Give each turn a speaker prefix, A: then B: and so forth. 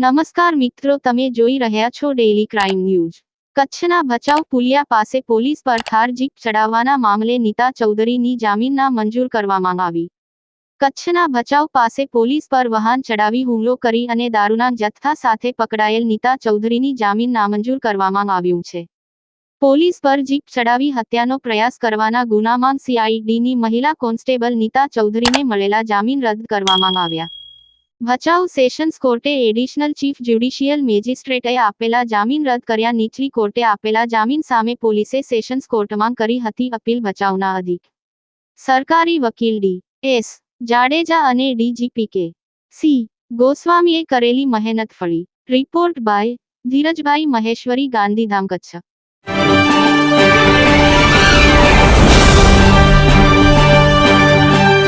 A: નમસ્કાર મિત્રો, તમે જોઈ રહ્યા છો ડેઇલી ક્રાઇમ ન્યૂઝ કચ્છના ભચાઉ પુલિયા પાસે પોલીસ પર થાર જીપ ચડાવવાના મામલે નીતા ચૌધરીની જામીન ના મંજૂર કરવામાં આવી. કચ્છના ભચાઉ પાસે પોલીસ પર વાહન ચડાવી હુમલો કરી અને દારૂના જથ્થા સાથે પકડાયેલ નીતા ચૌધરીની જામીન નામંજૂર કરવામાં આવ્યું છે. પોલીસ પર જીપ ચડાવી હત્યાનો પ્રયાસ કરવાના ગુનામાં સીઆઈડીની મહિલા કોન્સ્ટેબલ નીતા ચૌધરીને મળેલા જામીન રદ કરવામાં આવ્યા. ભચાઉ સેશન્સ કોર્ટે એડિશનલ ચીફ જ્યુડિશિયલ મેજિસ્ટ્રેટે આપેલા જામીન રદ કર્યા નીચલી કોર્ટે આપેલા જામીન સામે પોલીસે સેશન્સ કોર્ટમાં કરી હતી અપીલ ભચાઉના અધિક. સરકારી વકીલ ડી. એસ. જાડેજા અને ડીજીપી કે. સી. ગોસ્વામીએ કરેલી મહેનત ફળી. Report by Dhirajbhai Maheshwari Gandhidham Kutch.